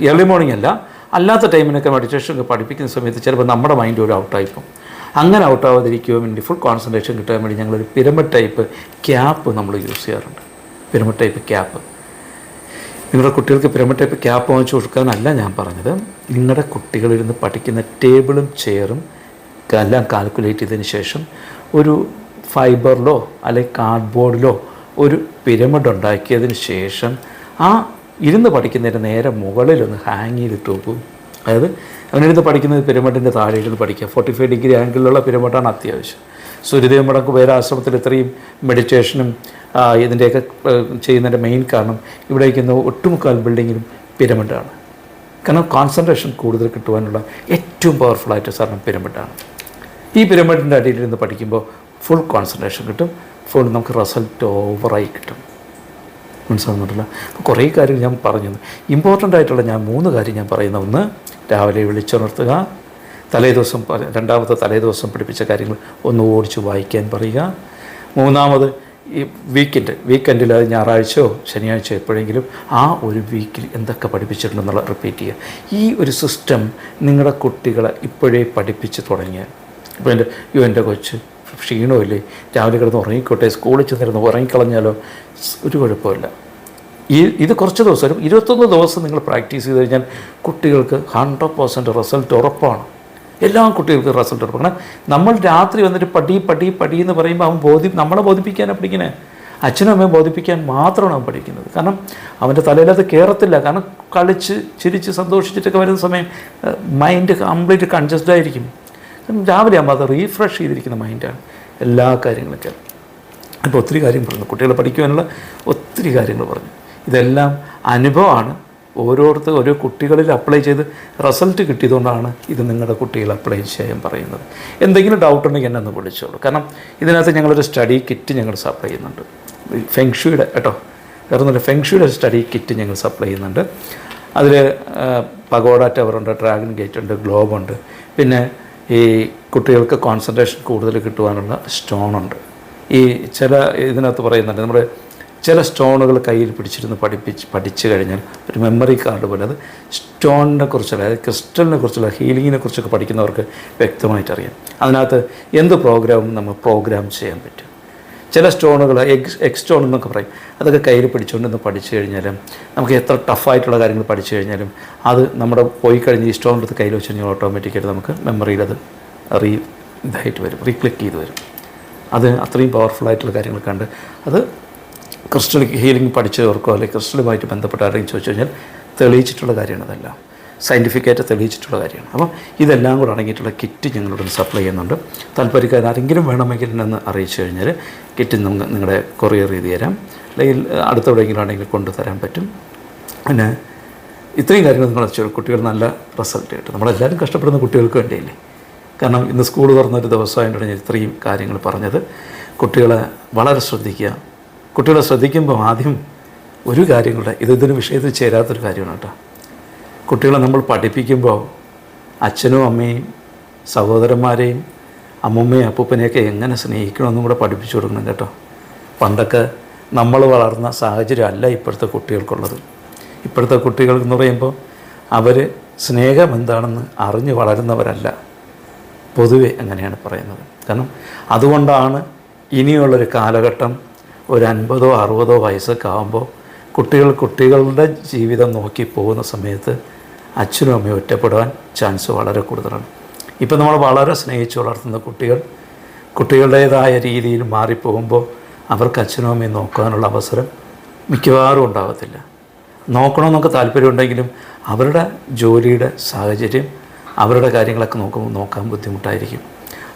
ഏർലി മോർണിംഗ് അല്ല അല്ലാത്ത ടൈമിനൊക്കെ മെഡിറ്റേഷൻ ഒക്കെ പഠിപ്പിക്കുന്ന സമയത്ത് ചിലപ്പോൾ നമ്മുടെ മൈൻഡ് ഒരു ഔട്ടായിപ്പോൾ അങ്ങനെ ഔട്ടാവാതിരിക്കുവാൻ വേണ്ടി ഫുൾ കോൺസെൻട്രേഷൻ കിട്ടാൻ വേണ്ടി ഞങ്ങളൊരു പിരമിഡ് ടൈപ്പ് ക്യാപ്പ് നമ്മൾ യൂസ് ചെയ്യാറുണ്ട്. പിരമിഡ് ടൈപ്പ് ക്യാപ്പ് നിങ്ങളുടെ കുട്ടികൾക്ക് പിരമിഡ് ടൈപ്പ് ക്യാപ്പ് വാങ്ങിച്ചു കൊടുക്കാനല്ല ഞാൻ പറഞ്ഞത്. നിങ്ങളുടെ കുട്ടികളിരുന്ന് പഠിക്കുന്ന ടേബിളും ചെയറും എല്ലാം കാൽക്കുലേറ്റ് ചെയ്തതിന് ശേഷം ഒരു ഫൈബറിലോ അല്ലെങ്കിൽ കാർഡ്ബോർഡിലോ ഒരു പിരമിഡ് ഉണ്ടാക്കിയതിന് ശേഷം ആ ഇരുന്ന് പഠിക്കുന്നതിന് നേരെ മുകളിലൊന്ന് ഹാങ് ചെയ്തിട്ട് പോകും അതായത് അവനിരുന്ന് പഠിക്കുന്നത് പിരമിഡിന്റെ താഴെ ഇരുന്ന് പഠിക്കുക. ഫോർട്ടി ഫൈവ് ഡിഗ്രി ആംഗിളിലുള്ള പിരമിഡാണ് അത്യാവശ്യം. സൂര്യദേവ വേറെ ആശ്രമത്തിൽ ഇത്രയും മെഡിറ്റേഷനും ഇതിന്റെയൊക്കെ ചെയ്യുന്നതിന്റെ മെയിൻ കാരണം ഇവിടെ ഇരിക്കുന്ന ഒട്ടുമുക്കാൽ ബിൽഡിങ്ങിലും പിരമിഡാണ്. കാരണം കോൺസെൻട്രേഷൻ കൂടുതൽ കിട്ടുവാനുള്ള ഏറ്റവും പവർഫുള്ളായിട്ട് സാറിന് പിരമിഡാണ്. ഈ പിരമിഡിന്റെ അടിയിലിരുന്ന് പഠിക്കുമ്പോൾ ഫുൾ കോൺസെൻട്രേഷൻ കിട്ടും ഫുൾ നമുക്ക് റിസൾട്ട് ഓവറായി കിട്ടും. മനസ്സിലാകുന്നുണ്ടല്ലോ അപ്പോൾ കുറേ കാര്യങ്ങൾ ഞാൻ പറഞ്ഞു ഇമ്പോർട്ടന്റ് ആയിട്ടുള്ള ഞാൻ മൂന്ന് കാര്യം ഞാൻ പറയുന്ന. ഒന്ന് രാവിലെ വിളിച്ചുണർത്തുക. തലേ ദിവസം രണ്ടാമത്തെ തലേ ദിവസം പഠിപ്പിച്ച കാര്യങ്ങൾ ഒന്ന് ഓടിച്ച് വായിക്കാൻ പറയുക. മൂന്നാമത് ഈ വീക്കെൻഡ് വീക്കെൻഡിൽ അത് ഞായറാഴ്ചയോ ശനിയാഴ്ചയോ എപ്പോഴെങ്കിലും ആ ഒരു വീക്കിൽ എന്തൊക്കെ പഠിപ്പിച്ചിട്ടുണ്ടെന്നുള്ള റിപ്പീറ്റ് ചെയ്യുക. ഈ ഒരു സിസ്റ്റം നിങ്ങളുടെ കുട്ടികളെ ഇപ്പോഴേ പഠിപ്പിച്ച് തുടങ്ങിയാൽ ഇപ്പോൾ എന്റെ യോ എന്റെ കൊച്ച് ക്ഷീണമില്ലേ രാവിലെ കിടന്ന് ഉറങ്ങിക്കോട്ടെ സ്കൂളിൽ ചെന്നിരുന്ന് ഉറങ്ങിക്കളഞ്ഞാലോ ഒരു കുഴപ്പമില്ല. ഈ ഇത് കുറച്ച് ദിവസം ഒരു ഇരുപത്തൊന്ന് ദിവസം നിങ്ങൾ പ്രാക്ടീസ് ചെയ്ത് കഴിഞ്ഞാൽ കുട്ടികൾക്ക് ഹൺഡ്രഡ് പേഴ്സന്റ് റിസൾട്ട് ഉറപ്പാണ്. എല്ലാ കുട്ടികൾക്കും റിസൾട്ട് എടുക്കണം നമ്മൾ രാത്രി വന്നിട്ട് പടി പടി പടി എന്ന് പറയുമ്പോൾ അവൻ ബോധി നമ്മളെ ബോധിപ്പിക്കാനാണ് പഠിക്കുന്നത് അച്ഛനും അമ്മയും ബോധിപ്പിക്കാൻ മാത്രമാണ് അവൻ പഠിക്കുന്നത്. കാരണം അവന്റെ തലയിലത് കയറത്തില്ല കാരണം കളിച്ച് ചിരിച്ച് സന്തോഷിച്ചിട്ടൊക്കെ വരുന്ന സമയം മൈൻഡ് കംപ്ലീറ്റ് കൺജസ്റ്റഡ് ആയിരിക്കും. കാരണം രാവിലെ ആകുമ്പോൾ അത് റീഫ്രഷ് ചെയ്തിരിക്കുന്ന മൈൻഡാണ് എല്ലാ കാര്യങ്ങളൊക്കെ. അപ്പോൾ ഒത്തിരി കാര്യം പറഞ്ഞു. കുട്ടികളെ പഠിക്കുവാനുള്ള ഒത്തിരി കാര്യങ്ങൾ പറഞ്ഞു. ഇതെല്ലാം അനുഭവമാണ്. ഓരോരുത്തർ ഓരോ കുട്ടികളിൽ അപ്ലൈ ചെയ്ത് റിസൾട്ട് കിട്ടിയതുകൊണ്ടാണ് ഇത് നിങ്ങളുടെ കുട്ടികൾ അപ്ലൈ ചെയ്യാൻ പറയുന്നത്. എന്തെങ്കിലും ഡൗട്ട് ഉണ്ടെങ്കിൽ എന്നെ ഒന്ന് വിളിച്ചോളൂ. കാരണം ഇതിനകത്ത് ഞങ്ങളൊരു സ്റ്റഡി കിറ്റ് ഞങ്ങൾ സപ്ലൈ ചെയ്യുന്നുണ്ട്. ഫെങ്ഷുയുടെ കേട്ടോ? വേറെ ഒന്നുമില്ല. ഫെങ്ഷുയുടെ സ്റ്റഡി കിറ്റ് ഞങ്ങൾ സപ്ലൈ ചെയ്യുന്നുണ്ട്. അതിൽ പഗോഡ ടവറുണ്ട് ഡ്രാഗൺ ഗേറ്റ് ഉണ്ട് ഗ്ലോബ് ഉണ്ട്. പിന്നെ ഈ കുട്ടികൾക്ക് കോൺസെൻട്രേഷൻ കൂടുതൽ കിട്ടുവാനുള്ള സ്റ്റോണുണ്ട് ഈ ചില ഇതിനകത്ത് പറയുന്നുണ്ട്. നമ്മുടെ ചില സ്റ്റോണുകൾ കയ്യിൽ പിടിച്ചിരുന്ന് പഠിപ്പിച്ച് പഠിച്ചു കഴിഞ്ഞാൽ ഒരു മെമ്മറി കാർഡ് പോലെ അത് സ്റ്റോണിനെ കുറിച്ചുള്ള അതായത് ക്രിസ്റ്റലിനെ കുറിച്ചുള്ള ഹീലിങ്ങിനെ കുറിച്ചൊക്കെ പഠിക്കുന്നവർക്ക് വ്യക്തമായിട്ട് അറിയാം. അതിനകത്ത് എന്ത് പ്രോഗ്രാമും നമ്മൾ പ്രോഗ്രാം ചെയ്യാൻ പറ്റും? ചില സ്റ്റോണുകൾ എഗ് എഗ് സ്റ്റോൺ എന്നൊക്കെ പറയും. അതൊക്കെ കയ്യിൽ പിടിച്ചുകൊണ്ടിന്ന് പഠിച്ചു കഴിഞ്ഞാലും നമുക്ക് എത്ര ടഫായിട്ടുള്ള കാര്യങ്ങൾ പഠിച്ചു കഴിഞ്ഞാലും അത് നമ്മുടെ പോയി കഴിഞ്ഞ് ഈ സ്റ്റോൺ എടുത്ത് കയ്യിൽ വെച്ച് കഴിഞ്ഞാൽ ഓട്ടോമാറ്റിക്കായിട്ട് നമുക്ക് മെമ്മറിയിൽ അത് റീ ഇതായിട്ട് വരും റീക്ലിക്ക് ചെയ്ത് വരും. അത് അത്രയും പവർഫുൾ ആയിട്ടുള്ള കാര്യങ്ങൾ കണ്ട് അത് ക്രിസ്റ്റൽ ഹീലിംഗ് പഠിച്ചവർക്കോ അല്ലെങ്കിൽ ക്രിസ്റ്റലുമായിട്ട് ബന്ധപ്പെട്ട ആരെങ്കിലും ചോദിച്ചു കഴിഞ്ഞാൽ തെളിയിച്ചിട്ടുള്ള കാര്യമാണ് അതെല്ലാം സയന്റിഫിക്കായിട്ട് തെളിയിച്ചിട്ടുള്ള കാര്യമാണ്. അപ്പം ഇതെല്ലാം കൂടെ അടങ്ങിയിട്ടുള്ള കിറ്റ് ഞങ്ങളിവിടെ സപ്ലൈ ചെയ്യുന്നുണ്ട്. താല്പര്യക്കാർ ആരെങ്കിലും വേണമെങ്കിൽ എന്നെ അറിയിച്ചു കഴിഞ്ഞാൽ കിറ്റ് നമുക്ക് നിങ്ങളുടെ കൊറിയർ ചെയ്ത് തരാം. അല്ലെങ്കിൽ അടുത്തെവിടെയെങ്കിലും ആണെങ്കിൽ കൊണ്ടുതരാൻ പറ്റും. പിന്നെ ഇത്രയും കാര്യങ്ങൾ നിങ്ങൾ വെച്ചാൽ കുട്ടികൾ നല്ല റിസൾട്ട് കിട്ടും. നമ്മളെല്ലാവരും കഷ്ടപ്പെടുന്ന കുട്ടികൾക്ക് വേണ്ടിയല്ലേ. കാരണം ഇന്ന് സ്കൂൾ തുറന്നൊരു ദിവസമായിട്ടാണ് ഞാൻ ഇത്രയും കാര്യങ്ങൾ പറഞ്ഞത്. കുട്ടികളെ വളരെ ശ്രദ്ധിക്കുക. കുട്ടികളെ ശ്രദ്ധിക്കുമ്പോൾ ആദ്യം ഒരു കാര്യങ്ങളുടെ ഇത് ഇതിന് വിഷയത്തിൽ ചേരാത്തൊരു കാര്യമാണ് കേട്ടോ. കുട്ടികളെ നമ്മൾ പഠിപ്പിക്കുമ്പോൾ അച്ഛനും അമ്മയും സഹോദരന്മാരെയും അമ്മൂമ്മയും അപ്പൂപ്പനെയൊക്കെ എങ്ങനെ സ്നേഹിക്കണമെന്നും കൂടെ പഠിപ്പിച്ചു കൊടുക്കണം കേട്ടോ. പണ്ടൊക്കെ നമ്മൾ വളർന്ന സാഹചര്യം അല്ല ഇപ്പോഴത്തെ കുട്ടികൾക്കുള്ളത്. ഇപ്പോഴത്തെ കുട്ടികൾ പറയുമ്പോൾ അവർ സ്നേഹം എന്താണെന്ന് അറിഞ്ഞ് വളരുന്നവരല്ല. പൊതുവെ അങ്ങനെയാണ് പറയുന്നത്. കാരണം അതുകൊണ്ടാണ് ഇനിയുള്ളൊരു കാലഘട്ടം ഒരു അൻപതോ അറുപതോ വയസ്സൊക്കെ ആകുമ്പോൾ കുട്ടികൾ കുട്ടികളുടെ ജീവിതം നോക്കി പോകുന്ന സമയത്ത് അച്ഛനും അമ്മയും ഒറ്റപ്പെടുവാൻ ചാൻസ് വളരെ കൂടുതലാണ്. ഇപ്പം നമ്മൾ വളരെ സ്നേഹിച്ച് വളർത്തുന്ന കുട്ടികൾ കുട്ടികളുടേതായ രീതിയിൽ മാറിപ്പോകുമ്പോൾ അവർക്ക് അച്ഛനും അമ്മയും നോക്കാനുള്ള അവസരം മിക്കവാറും ഉണ്ടാകത്തില്ല നോക്കണമെന്നൊക്കെ താല്പര്യമുണ്ടെങ്കിലും അവരുടെ ജോലിയുടെ സാഹചര്യം അവരുടെ കാര്യങ്ങളൊക്കെ നോക്കുമ്പോൾ നോക്കാൻ ബുദ്ധിമുട്ടായിരിക്കും.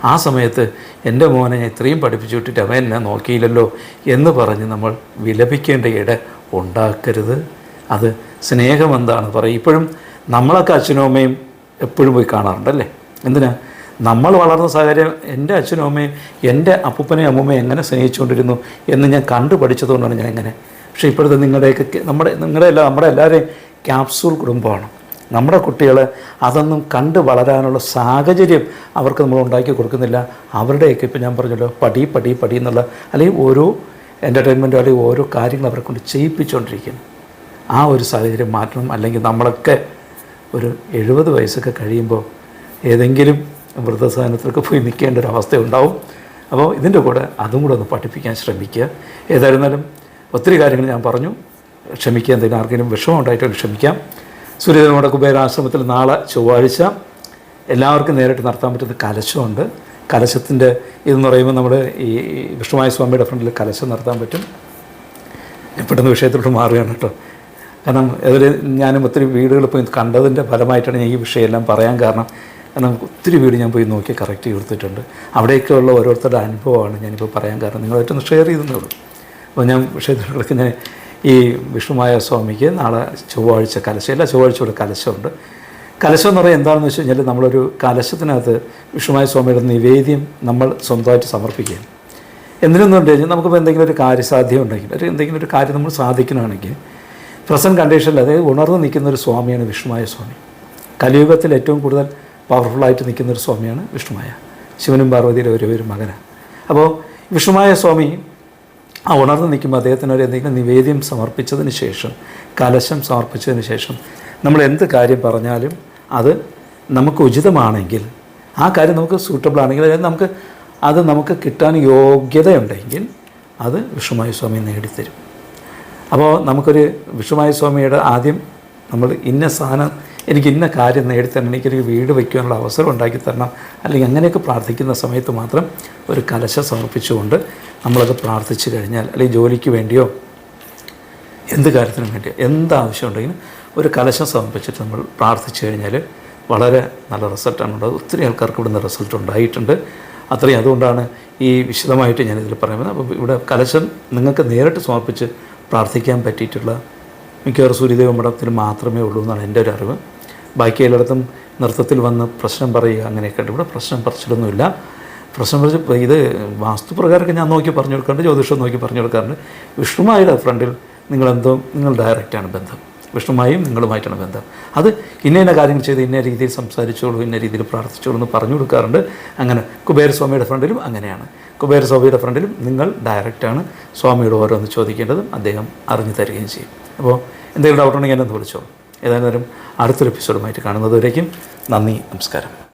ആ സമയത്ത് എന്റെ മോനെ ഇത്രയും പഠിപ്പിച്ചു വിട്ടിട്ട് അവൻ എന്നെ നോക്കിയില്ലല്ലോ എന്ന് പറഞ്ഞ് നമ്മൾ വിലപിക്കേണ്ട ഇട ഉണ്ടാക്കരുത്. അത് സ്നേഹം എന്താണ് പറയും ഇപ്പോഴും നമ്മളൊക്കെ അച്ഛനും അമ്മയും എപ്പോഴും പോയി കാണാറുണ്ടല്ലേ? എന്തിനാ? നമ്മൾ വളർന്ന സാഹചര്യം എന്റെ അച്ഛനും അമ്മയും എന്റെ അപ്പൂപ്പനെയും അമ്മൂമ്മയും എങ്ങനെ സ്നേഹിച്ചുകൊണ്ടിരുന്നു എന്ന് ഞാൻ കണ്ടു പഠിച്ചതുകൊണ്ടാണ് ഞാൻ എങ്ങനെ പക്ഷേ ഇപ്പോഴത്തെ നിങ്ങളുടെയൊക്കെ നമ്മുടെ നിങ്ങളുടെ എല്ലാ നമ്മുടെ എല്ലാവരെയും ക്യാപ്സൂൾ കുടുംബമാണ്. നമ്മുടെ കുട്ടികൾ അതൊന്നും കണ്ട് വളരാനുള്ള സാഹചര്യം അവർക്ക് നമ്മൾ ഉണ്ടാക്കി കൊടുക്കുന്നില്ല. അവരുടെയൊക്കെ ഇപ്പം ഞാൻ പറഞ്ഞല്ലോ പടി പടി പടി എന്നുള്ള അല്ലെങ്കിൽ ഓരോ എന്റർടൈൻമെന്റോ അല്ലെങ്കിൽ ഓരോ കാര്യങ്ങൾ അവരെ കൊണ്ട് ചെയ്യിപ്പിച്ചുകൊണ്ടിരിക്കുന്നു. ആ ഒരു സാഹചര്യം മാറ്റണം. അല്ലെങ്കിൽ നമ്മളൊക്കെ ഒരു എഴുപത് വയസ്സൊക്കെ കഴിയുമ്പോൾ ഏതെങ്കിലും വൃദ്ധസാധനത്തിലൊക്കെ പോയി നിൽക്കേണ്ട ഒരു അവസ്ഥ ഉണ്ടാവും. അപ്പോൾ ഇതിന്റെ കൂടെ അതും കൂടെ ഒന്ന് പഠിപ്പിക്കാൻ ശ്രമിക്കുക. ഏതായിരുന്നാലും ഒത്തിരി കാര്യങ്ങൾ ഞാൻ പറഞ്ഞു. ക്ഷമിക്കുക. എന്തെങ്കിലും ആർക്കെങ്കിലും വിഷമം ഉണ്ടായിട്ടുണ്ടെങ്കിൽ ക്ഷമിക്കാം. സൂര്യദേവയുടെ കുബേരാശ്രമത്തിൽ നാളെ ചൊവ്വാഴ്ച എല്ലാവർക്കും നേരിട്ട് നടത്താൻ പറ്റുന്ന കലശമുണ്ട്. കലശത്തിന്റെ ഇതെന്ന് പറയുമ്പോൾ നമ്മുടെ ഈ വിഷ്ണുമായ സ്വാമിയുടെ ഫ്രണ്ടിൽ കലശം നടത്താൻ പറ്റും. പെട്ടെന്ന് വിഷയത്തിലോട്ട് മാറുകയാണ് കേട്ടോ. കാരണം അതിൽ ഞാനും ഒത്തിരി വീടുകൾ പോയി കണ്ടതിന്റെ ഫലമായിട്ടാണ് ഞാൻ ഈ വിഷയമെല്ലാം പറയാൻ കാരണം കാരണം ഒത്തിരി വീട് ഞാൻ പോയി നോക്കി കറക്റ്റ് കൊടുത്തിട്ടുണ്ട് അവിടെയൊക്കെയുള്ള ഓരോരുത്തരുടെ അനുഭവമാണ് ഞാനിപ്പോൾ പറയാൻ കാരണം നിങ്ങളായിട്ടൊന്ന് ഷെയർ ചെയ്തേ ഉള്ളൂ. അപ്പോൾ ഞാൻ വിഷയത്തിലേക്ക് ഞാൻ ഈ വിഷ്ണുമായ സ്വാമിക്ക് നാളെ ചൊവ്വാഴ്ച കലശം എല്ലാ ചൊവ്വാഴ്ച ഇവിടെ കലശമുണ്ട്. കലശം എന്ന് പറയുന്നത് എന്താണെന്ന് വെച്ച് കഴിഞ്ഞാൽ നമ്മളൊരു കലശത്തിനകത്ത് വിഷ്ണുമായ സ്വാമിയുടെ നിവേദ്യം നമ്മൾ സ്വന്തമായിട്ട് സമർപ്പിക്കുകയാണ്. എന്തിനെന്ന് പറഞ്ഞു കഴിഞ്ഞാൽ നമുക്കിപ്പോൾ എന്തെങ്കിലും ഒരു കാര്യസാധ്യം ഉണ്ടെങ്കിൽ ഒരു എന്തെങ്കിലും ഒരു കാര്യം നമ്മൾ സാധിക്കണമെങ്കിൽ പ്രസന്റ് കണ്ടീഷനിൽ അതായത് ഉണർന്ന് നിൽക്കുന്ന ഒരു സ്വാമിയാണ് വിഷ്ണുമായ സ്വാമി. കലിയുഗത്തിൽ ഏറ്റവും കൂടുതൽ പവർഫുള്ളായിട്ട് നിൽക്കുന്ന ഒരു സ്വാമിയാണ് വിഷ്ണുമായ. ശിവനും പാർവതിയുടെ ഒരു ഒരു മകനാണ്. അപ്പോൾ വിഷ്ണുമായ സ്വാമി ആ ഉണർന്ന് നിൽക്കുമ്പോൾ അദ്ദേഹത്തിന് ഒരു എന്തെങ്കിലും നിവേദ്യം സമർപ്പിച്ചതിന് ശേഷം കലശം സമർപ്പിച്ചതിന് ശേഷം നമ്മൾ എന്ത് കാര്യം പറഞ്ഞാലും അത് നമുക്ക് ഉചിതമാണെങ്കിൽ ആ കാര്യം നമുക്ക് സൂട്ടബിൾ ആണെങ്കിൽ അതായത് നമുക്ക് അത് നമുക്ക് കിട്ടാൻ യോഗ്യതയുണ്ടെങ്കിൽ അത് വിഷ്ണുമായ സ്വാമി നേടിത്തരും. അപ്പോൾ നമുക്കൊരു വിഷ്ണുമായ സ്വാമിയുടെ ആദ്യം നമ്മൾ ഇന്ന സാധനം എനിക്ക് ഇന്ന കാര്യം നേടിത്തരണം എനിക്കൊരു വീട് വയ്ക്കാനുള്ള അവസരം ഉണ്ടാക്കി തരണം. അല്ലെങ്കിൽ അങ്ങനെയൊക്കെ പ്രാർത്ഥിക്കുന്ന സമയത്ത് മാത്രം ഒരു കലശം സമർപ്പിച്ചുകൊണ്ട് നമ്മളത് പ്രാർത്ഥിച്ചു കഴിഞ്ഞാൽ അല്ലെങ്കിൽ ജോലിക്ക് വേണ്ടിയോ എന്ത് കാര്യത്തിനും വേണ്ടിയോ എന്താവശ്യമുണ്ടെങ്കിലും ഒരു കലശം സമർപ്പിച്ചിട്ട് നമ്മൾ പ്രാർത്ഥിച്ചു കഴിഞ്ഞാൽ വളരെ നല്ല റിസൾട്ടാണ് ഉള്ളത് ഒത്തിരി ആൾക്കാർക്ക് ഇവിടുന്ന് റിസൾട്ട് ഉണ്ടായിട്ടുണ്ട്. അത്രയും അതുകൊണ്ടാണ് ഈ വിശദമായിട്ട് ഞാനിതിൽ പറയുന്നത്. അപ്പോൾ ഇവിടെ കലശം നിങ്ങൾക്ക് നേരിട്ട് സമർപ്പിച്ച് പ്രാർത്ഥിക്കാൻ പറ്റിയിട്ടുള്ള മിക്കവാറും സൂര്യദേവ മഠത്തിന് മാത്രമേ ഉള്ളൂ എന്നാണ് എന്റെ ഒരു അറിവ്. ബാക്കി എല്ലായിടത്തും നൃത്തത്തിൽ വന്ന് പ്രശ്നം പറയുക അങ്ങനെയൊക്കെ ഉണ്ട്. ഇവിടെ പ്രശ്നം പറിച്ചിട്ടൊന്നുമില്ല. പ്രശ്നം പറിച്ച് ഇത് വാസ്തുപ്രകാരമൊക്കെ ഞാൻ നോക്കി പറഞ്ഞു കൊടുക്കാറുണ്ട് ജ്യോതിഷം നോക്കി പറഞ്ഞു കൊടുക്കാറുണ്ട് വിഷ്ണുമായുടെ ഫ്രണ്ടിൽ നിങ്ങളെന്തോ നിങ്ങൾ ഡയറക്റ്റാണ് ബന്ധം. വിഷ്ണുമായും നിങ്ങളുമായിട്ടാണ് ബന്ധം. അത് ഇന്ന ഇന്ന കാര്യങ്ങൾ ചെയ്ത് ഇന്ന രീതിയിൽ സംസാരിച്ചോളൂ ഇന്ന രീതിയിൽ പ്രാർത്ഥിച്ചോളൂ എന്ന് പറഞ്ഞു കൊടുക്കാറുണ്ട് അങ്ങനെ കുബേരസ്വാമിയുടെ ഫ്രണ്ടിലും അങ്ങനെയാണ്. കുബേരസ്വാമിയുടെ ഫ്രണ്ടിലും നിങ്ങൾ ഡയറക്റ്റാണ് സ്വാമിയോട് ഓരോന്ന് ചോദിക്കേണ്ടതും അദ്ദേഹം അറിഞ്ഞു തരികയും ചെയ്യും. അപ്പോൾ എന്തെങ്കിലും ഡൗട്ട് ഉണ്ടെങ്കിൽ എന്നെ ഒന്ന് വിളിച്ചോളൂ. ഏതായാലും അടുത്തൊരു എപ്പിസോഡുമായിട്ട് കാണുന്നതുവരേക്കും നന്ദി നമസ്കാരം.